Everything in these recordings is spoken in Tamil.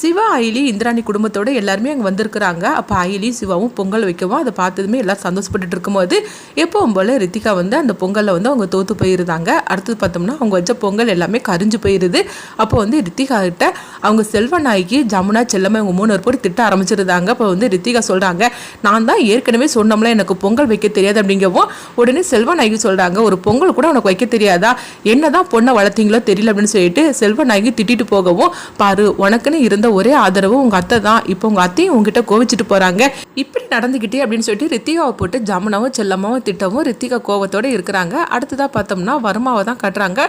சிவா ஐலி இந்திராணி குடும்பத்தோடு எல்லாருமே அங்கே வந்திருக்கிறாங்க. அப்போ ஐலி சிவாவும் பொங்கல் வைக்கவும் அதை பார்த்ததுமே எல்லாம் சந்தோஷப்பட்டுட்டு இருக்கும்போது எப்பவும் போல் ரித்திகா வந்து அந்த பொங்கலில் வந்து அவங்க தோற்று போயிருந்தாங்க. அடுத்தது பார்த்தோம்னா அவங்க வச்ச பொங்கல் எல்லாமே கரிஞ்சு போயிருது. அப்போ வந்து ரித்திகா கிட்ட அவங்க செல்வநாய்க்கு ஜமுனா செல்லம்மா இவங்க மூணு பேர் போட்டு திட்ட ஆரம்பிச்சிருந்தாங்க. அப்போ வந்து ரித்திகா சொல்கிறாங்க நான் தான் ஏற்கனவே சொன்னோம்ல எனக்கு பொங்கல் வைக்க தெரியாது அப்படிங்கவும் உடனே செல்வநாயகி சொல்கிறாங்க ஒரு பொங்கல் கூட உனக்கு வைக்க தெரியாதா? என்னதான் பொண்ணை வளர்த்தீங்களோ தெரியல அப்படின்னு சொல்லிட்டு செல்வநாயகி திட்டிட்டு போகவும் பாரு உனக்குன்னு இருந்த ஒரே ஆதரவு உங்கள் அத்தை தான். இப்போ உங்கள் அத்தையும் உங்ககிட்ட கோவிச்சிட்டு போகிறாங்க இப்படி நடந்துக்கிட்டே அப்படின்னு சொல்லிட்டு ரித்திகாவை போட்டு ஜமுனாவும் செல்லம்மாவும் திட்டவும் ரித்திகா கோவத்தோட இருக்கிறாங்க. அடுத்ததாக பார்த்தோம்னா வருமாவை தான் கட்டுறாங்க.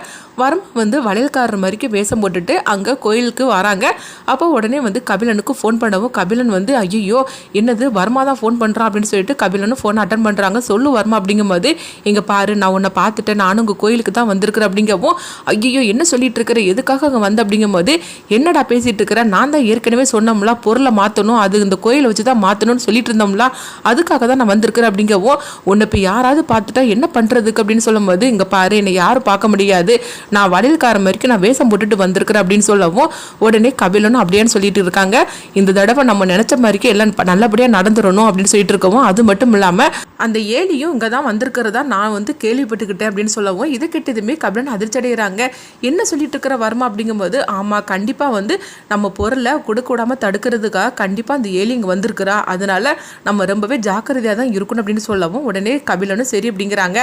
வருமா வந்து வளையல்காரர் மாதிரிக்கு வேஷம் போட்டுட்டு அங்கே கோயிலுக்கு வராங்க. அப்போ உடனே வந்து கபிலனுக்கு ஃபோன் பண்ணவும் கபிலன் வந்து ஐயோ என்னது வர்மா தான் ஃபோன் பண்ணுறான் அப்படின்னு சொல்லிட்டு கபிலனும் ஃபோன் அட்டன் பண்ணுறாங்க சொல்லு வர்மா அப்படிங்கும்போது இங்கே பாரு நான் உன்னை பார்த்துட்டேன். நானும் உங்கள் கோயிலுக்கு தான் வந்திருக்கிறேன் அப்படிங்கவும் ஐயோ என்ன சொல்லிட்டு இருக்கிற? எதுக்காக அங்கே வந்த? அப்படிங்கும்போது என்னடா பேசிட்டு இருக்கிற? நான் தான் ஏற்கனவே சொன்னோம்ல பொருளை மாற்றணும் அது இந்த கோயிலை வச்சு தான் மாற்றணும்னு சொல்லிட்டு இருந்தோம்ல அதுக்காக தான் நான் வந்திருக்கிறேன் அப்படிங்கவும் உன்னை இப்போ யாராவது பார்த்துட்டா என்ன பண்ணுறதுக்கு அப்படின்னு சொல்லும்போது இங்கே பாரு என்னை யாரும் பார்க்க முடியாது. நான் வளையல்காரன் வரைக்கும் நான் வேஷம் போட்டுட்டு வந்திருக்கிறேன் அப்படின்னு சொல்லவும் உடனே கபிலனும் அப்படியே சொல்லிட்டு இருக்காங்க. இந்த தடவை நம்ம நினச்ச மாதிரிக்கே எல்லாம் நல்லபடியாக நடந்துடணும் அப்படின்னு சொல்லிட்டு இருக்கவும் அது மட்டும் இல்லாமல் அந்த ஏலியும் இங்கே தான் வந்திருக்கிறதா நான் வந்து கேள்விப்பட்டுக்கிட்டேன் அப்படின்னு சொல்லவும் இதை கிட்டதுமே கபிலன் அதிர்ச்சி அடைகிறாங்க என்ன சொல்லிட்டு இருக்கிற வர்மா அப்படிங்கும்போது ஆமாம் கண்டிப்பாக வந்து நம்ம பொருள் கொடுக்க விடாம தடுக்கிறதுக்காக கண்டிப்பாக அந்த ஏலி இங்கே வந்திருக்கிறா. அதனால நம்ம ரொம்பவே ஜாக்கிரதையாக தான் இருக்கணும் அப்படின்னு சொல்லவும் உடனே கபிலனும் சரி அப்படிங்கிறாங்க.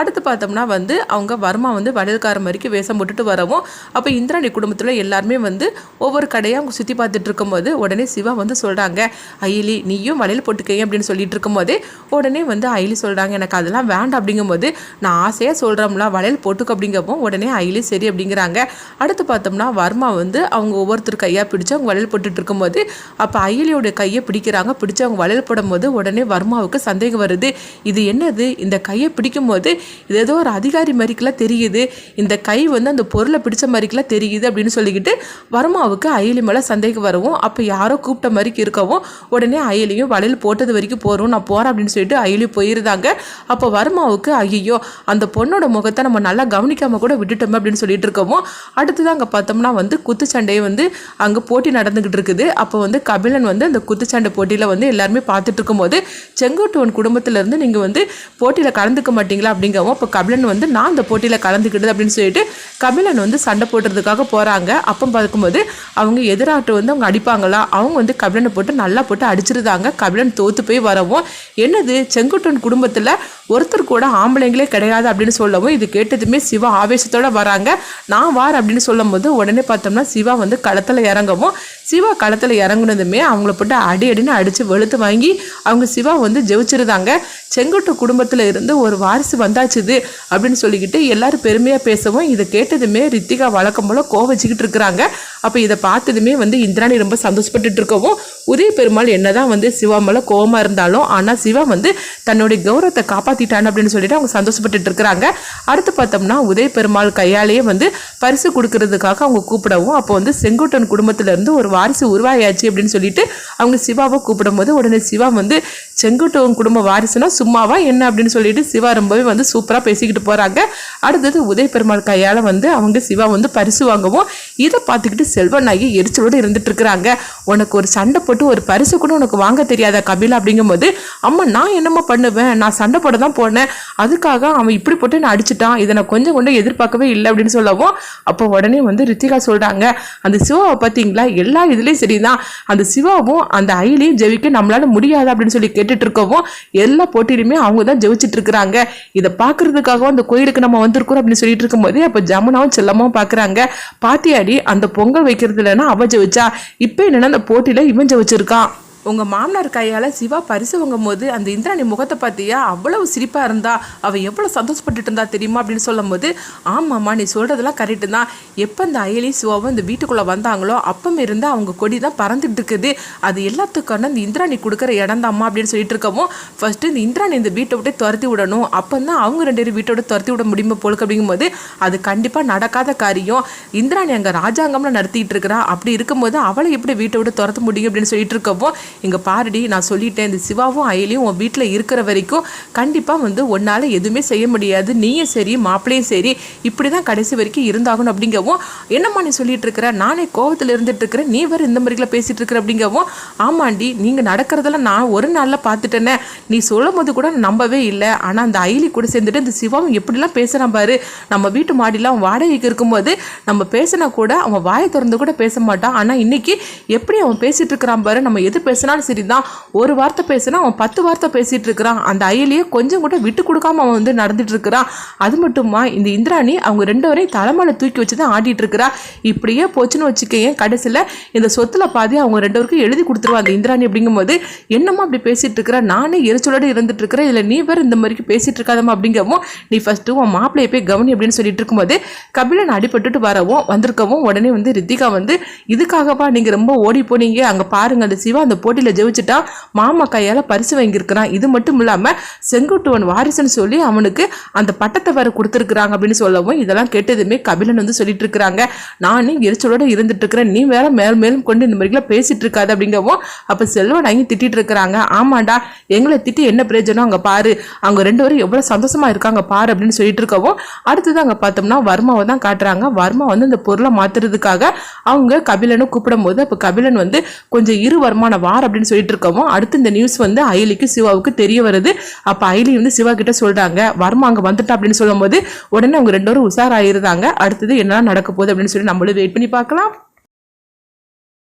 அடுத்து பார்த்தோம்னா வந்து அவங்க வர்மா வந்து வளையல்காரன் வரைக்கும் வேஷம் போட்டுட்டு வரவும் அப்போ இந்திராணி குடும்பத்தில் எல்லாருமே வந்து ஒவ்வொரு கடையாக அவங்க சுற்றி பார்த்துட்டு இருக்கும்போது உடனே சிவா வந்து சொல்கிறாங்க அயிலி நீயும் வளையல் போட்டுக்கங்க அப்படின்னு சொல்லிட்டு இருக்கும்போது உடனே வந்து அயிலி சொல்கிறாங்க எனக்கு அதெல்லாம் வேண்டாம் அப்படிங்கும்போது நான் ஆசையாக சொல்கிறோம்ல வளையல் போட்டுக்க அப்படிங்கப்போ உடனே அயிலி சரி அப்படிங்கிறாங்க. அடுத்து பார்த்தோம்னா வர்மா வந்து அவங்க ஒவ்வொருத்தர் கையாக பிடிச்சு அவங்க வளையல் போட்டுட்டு இருக்கும்போது அப்போ அயலியோட கையை பிடிக்கிறாங்க. பிடிச்சு அவங்க வளையல் போடும்போது உடனே வர்மாவுக்கு சந்தேகம் வருது. இது என்னது? இந்த கையை பிடிக்கும்போது இது ஏதோ ஒரு அதிகாரி மாதிரிக்கெல்லாம் தெரியுது. இந்த கை வந்து அந்த பொருளை பிடிச்ச மாதிரிக்கெல்லாம் தெரியுது அப்படின்னு சொல்லிக்கிட்டு வர்மாவுக்கு அயலி மேலே சந்தேகம் வரவும் அப்போ யாரோ கூப்பிட்ட மாதிரிக்கு இருக்கவும் உடனே அயலியும் வளையல் போட்டது வரைக்கும் போகிறோம் நான் போகிறேன் அப்படின்னு சொல்லிட்டு அயலி போயிருந்தாங்க. அப்போ வர்மாவுக்கு ஐயோ அந்த பொண்ணோட முகத்தை நம்ம நல்லா கவனிக்காமல் கூட விட்டுட்டோம் அப்படின்னு சொல்லிட்டு இருக்கவும் அடுத்தது அங்கே பார்த்தோம்னா வந்து குத்துச்சண்டையை வந்து அங்கே போட்டி நடந்துக்கிட்டு இருக்குது அப்போ வந்து கபிலன் வந்து அந்த குத்துச்சண்டை போட்டியில் வந்து எல்லாருமே பார்த்துட்டு இருக்கும்போது செங்கோட்டுவன் குடும்பத்திலேருந்து நீங்கள் வந்து போட்டியில் கலந்துக்க மாட்டீங்களா அப்படிங்கவும் அப்போ கபிலன் வந்து நான் அந்த போட்டியில் கலந்துக்கிட்டது அப்படின்னு சொல்லிட்டு கபிலன் வந்து சண்டை போடுறதுக்காக போகிறாங்க அப்போ பார்க்கும்போது அவங்க எதிராட்டு வந்து அவங்க அடிப்பாங்களா? அவங்க வந்து கபிலனை போட்டு நல்லா போட்டு அடிச்சிருந்தாங்க கபிலன் தோத்து போய் வரவும் என்னது? செங்குட்டன் குடும்பத்தில் ஒருத்தர் கூட ஆம்பளைங்களே கிடையாது அப்படின்னு சொல்லவும் இது கேட்டதுமே சிவா ஆவேசத்தோடு வராங்க. நான் வார் அப்படின்னு சொல்லும்போது உடனே பார்த்தோம்னா சிவா வந்து களத்தில் இறங்கவும் சிவா களத்தில் இறங்குனதுமே அவங்கள போட்டு அடி அடின்னு அடித்து வெளுத்து வாங்கி அவங்க சிவா வந்து ஜெயிச்சிருந்தாங்க செங்கோட்டு குடும்பத்தில் இருந்து ஒரு வாரிசு வந்தாச்சுது அப்படின்னு சொல்லிக்கிட்டு எல்லாரும் பெருமையாக பேசவும் இதை கேட்டதுமே ரித்திகா வழக்கம் போல் கோவச்சிக்கிட்டு இருக்கிறாங்க. அப்போ இதை பார்த்ததுமே வந்து இந்திராணி ரொம்ப சந்தோஷப்பட்டுட்டு இருக்கவும் உதய பெருமாள் என்னதான் வந்து சிவா மேலே கோவமாக இருந்தாலும் ஆனால் சிவா வந்து தன்னுடைய கௌரவத்தை காப்பாற்றிட்டான் அப்படின்னு சொல்லிட்டு அவங்க சந்தோஷப்பட்டுட்டு இருக்கிறாங்க அடுத்து பார்த்தோம்னா உதய பெருமாள் கையாலேயே வந்து பரிசு கொடுக்கறதுக்காக அவங்க கூப்பிடவும் அப்போ வந்து செங்கோட்டன் குடும்பத்திலேருந்து ஒரு வாரிசு உருவாயாச்சு அப்படின்னு சொல்லிட்டு அவங்க சிவாவை கூப்பிடும்போது உடனே சிவா வந்து செங்கோட்டன் குடும்ப வாரிசுனா சும்மாவா? என்ன? அப்படின்னு சொல்லிட்டு சிவா ரொம்பவே வந்து சூப்பராக பேசிக்கிட்டு போகிறாங்க அடுத்தது உதய பெருமாள் கையால் வந்து அவங்க சிவா வந்து பரிசு வாங்கவும் இதை பார்த்துக்கிட்டு செல்வநாயகி எரிச்சலோடு இருந்துட்டு இருக்கிறாங்க. உனக்கு ஒரு சண்டை போட்டு ஒரு பரிசு கூட உனக்கு வாங்க தெரியாத கபிலா அப்படிங்கும்போது அம்மா நான் என்னம்மா பண்ணுவேன்? நான் சண்டை போட தான் போனேன். அதுக்காக அவன் இப்படி போட்டு நான் அடிச்சிட்டான். இதை நான் கொஞ்சம் கொண்டு எதிர்பார்க்கவே இல்லை அப்படின்னு சொல்லவும் அப்போ உடனே வந்து ரித்திகா சொல்கிறாங்க அந்த சிவாவை பார்த்தீங்களா? எல்லா இதுலேயும் சரிதான். அந்த சிவாவும் அந்த ஐலையும் ஜெயிக்க நம்மளால முடியாது அப்படின்னு சொல்லி கேட்டுட்டு இருக்கவும் எல்லா போட்டியிலுமே அவங்க தான் ஜெயிச்சிட்டு இருக்கிறாங்க. இதை பார்க்கறதுக்காகவும் அந்த கோயிலுக்கு நம்ம வந்திருக்கிறோம் அப்படின்னு சொல்லிட்டு இருக்கும்போது அப்போ ஜமுனாவும் செல்லமாவும் பார்க்குறாங்க. பாத்தியாடி அந்த பொங்கல் வைக்கிறது இல்லைன்னா அவன் ஜெயிச்சா. இப்போ என்னன்னா அந்த போட்டியில் இவன் ஜெயிச்சிருக்கான். உங்கள் மாமனார் கையால் சிவா பரிசு வாங்கும் போது அந்த இந்திராணி முகத்தை பார்த்தியா? அவ்வளவு சிரிப்பாக இருந்தா அவள் எவ்வளோ சந்தோஷப்பட்டுட்டு இருந்தா தெரியுமா? அப்படின்னு சொல்லும்போது ஆமாம்மா நீ சொல்கிறதெல்லாம் கரெக்டு தான். எப்போ இந்த அயலி சிவாவும் இந்த வீட்டுக்குள்ளே வந்தாங்களோ அப்பமே இருந்து அவங்க கொடி தான் பறந்துட்டு இருக்குது. அது எல்லாத்துக்கான இந்த இந்திராணி கொடுக்குற இடம் தாம்மா அப்படின்னு சொல்லிட்டு இருக்கவும் ஃபஸ்ட்டு இந்த இந்திராணி இந்த வீட்டை விட்டு துரத்தி விடணும். அப்போ தான் அவங்க ரெண்டு பேரும் வீட்டை விட்டு துரத்தி விட முடியுமா போலுக்கு அப்படிங்கும்போது அது கண்டிப்பாக நடக்காத காரியம். இந்திராணி அங்கே ராஜாங்கம்னு நடத்திட்டு இருக்கிறா. அப்படி இருக்கும்போது அவளை எப்படி வீட்டை விட்டு துரத்த முடியும் அப்படின்னு சொல்லிட்டு இருக்கவும் இங்கே பாருடி நான் சொல்லிட்டேன் இந்த சிவாவும் அயலியும் உன் வீட்டில் இருக்கிற வரைக்கும் கண்டிப்பாக வந்து உன்னால் எதுவுமே செய்ய முடியாது. நீயும் சரி மாப்பிள்ளையும் சரி இப்படி தான் கடைசி வரைக்கும் இருந்தாகணும் அப்படிங்கவும் என்னம்மா நீ சொல்லிட்டு இருக்கிற? நானே கோவத்தில் இருந்துட்டு இருக்கிறேன் நீ வேறு இந்த மாதிரிலாம் பேசிட்டு இருக்கிற அப்படிங்கவும் ஆமாண்டி நீங்கள் நடக்கிறதெல்லாம் நான் ஒரு நாளில் பார்த்துட்டேனே. நீ சொல்லும் போது கூட நம்பவே இல்லை. ஆனால் அந்த அயலி கூட சேர்ந்துட்டு இந்த சிவாவும் எப்படிலாம் பேசுகிறான் பாரு. நம்ம வீட்டு மாடிலாம் அவன் வாடகைக்கு இருக்கும்போது நம்ம பேசினா கூட அவன் வாயை திறந்து கூட பேச மாட்டான். ஆனால் இன்னைக்கு எப்படி அவன் பேசிட்டு இருக்கிறான் பாரு. நம்ம எது பேசினாலும் சரிதான் ஒரு வார்த்தை பேசினா அவன் பத்து வார்த்தை பேசிகிட்டு இருக்கிறான். அந்த அயலியை கொஞ்சம் கூட விட்டு கொடுக்காம அவன் வந்து நடந்துட்டு இருக்கிறான். அது மட்டுமா? இந்த இந்திராணி அவங்க ரெண்டு வரையும் தலைமையில தூக்கி வச்சு தான் ஆடிட்டு இருக்கிறா. இப்படியே போச்சுன்னு வச்சுக்கேன் கடைசியில் இந்த சொத்துல பாதி அவங்க ரெண்டு பேருக்கும் எழுதி கொடுத்துருவா. அந்த இந்திராணி அப்படிங்கும்போது என்னம்மா அப்படி பேசிட்டு இருக்கிற? நானே எரிச்சலோடு இருந்துட்டு இருக்கிறேன். இல்லை நீ வேற இந்த மாதிரி பேசிட்டு இருக்காதம்மா அப்படிங்கவும் நீ ஃபர்ஸ்ட் உன் மாப்பிள்ளைய போய் கவனி அப்படின்னு சொல்லிட்டு இருக்கும்போது கபிலன் அடிபட்டுட்டு வரவும் வந்திருக்கவும் உடனே வந்து ரித்திகா வந்து இதுக்காகவா நீங்க ரொம்ப ஓடி போனீங்க. அங்க பாருங்க அந்த சிவா அந்த போட்டியில் ஜெயிச்சுட்டா மாமா கையால் பரிசு வாங்கியிருக்கிறான். இது மட்டும் இல்லாமல் செங்குட்டுவன் வாரிசுன்னு சொல்லி அவனுக்கு அந்த பட்டத்தை வேறு கொடுத்துருக்குறாங்க அப்படின்னு சொல்லவும் இதெல்லாம் கேட்டதுமே கபிலன் வந்து சொல்லிட்டு இருக்கிறாங்க. நானே எரிச்சலோட இருந்துட்டு இருக்கிறேன். நீ வேற மேல் மேலும் கொண்டு இந்த மாதிரிலாம் பேசிட்டு இருக்காது அப்படிங்கவும் அப்போ செல்வன் அங்கே திட்டிட்டு இருக்கிறாங்க. ஆமாண்டா எங்களை திட்டி என்ன பிரயோஜனம்? அங்கே பாரு அவங்க ரெண்டு பேரும் எவ்வளோ சந்தோஷமா இருக்காங்க பாரு அப்படின்னு சொல்லிட்டு இருக்கவும் அடுத்தது அங்கே பார்த்தோம்னா வர்மாவை தான் காட்டுறாங்க. வர்மா வந்து இந்த பொருளை மாத்துறதுக்காக அவங்க கபிலனும் கூப்பிடும் போது அப்போ கபிலன் வந்து கொஞ்சம் இரு வருமான அப்படின்னு சொல்லிட்டு இருக்கவும் அடுத்து இந்த நியூஸ் வந்து அயலிக்கு சிவாவுக்கு தெரிய வருது. அப்ப அயலி வந்து சிவா கிட்ட சொல்றாங்க வர்மா அங்க வந்துட்டா? அப்படின்னு சொல்லும்போது உடனே அவங்க ரெண்டு பேரும் உஷாராயிருந்தாங்க. அடுத்தது என்ன நடக்க போகுது? அப்படின்னு சொல்லி நம்மளும் வெயிட் பண்ணி பார்க்கலாம்.